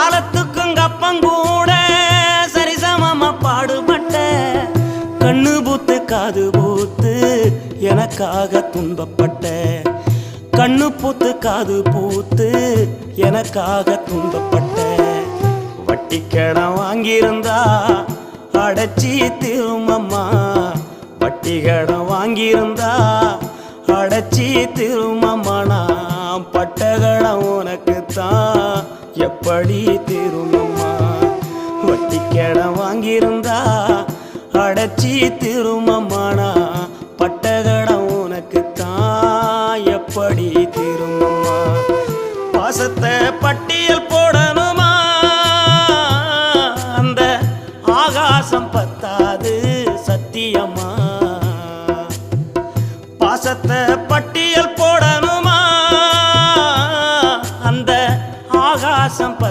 காலத்துக்கும் கப்பங்கூட சரிசமமா பாடுபட்ட கண்ணு பூத்து காது பூத்து எனக்காக துன்பப்பட்ட. கண்ணு பூத்து காது பூத்து எனக்காக துன்பப்பட்ட. வட்டி கடன் வாங்கியிருந்தா அடைச்சி திருமம்மா வட்டி கடன் வாங்கியிருந்தா அடைச்சி திருமம்மா எப்படி திருமம்மா வட்டி கடன் வாங்கியிருந்தா அடைச்சி திருமம்மானா பட்ட கடன் உனக்கு தான் எப்படி திருமம்மா பாசத்தை பட்டியல் போடணுமா? அந்த ஆகாசம் பத்தாது சத்தியமா? பாசத்தை பட்டியல் Sampa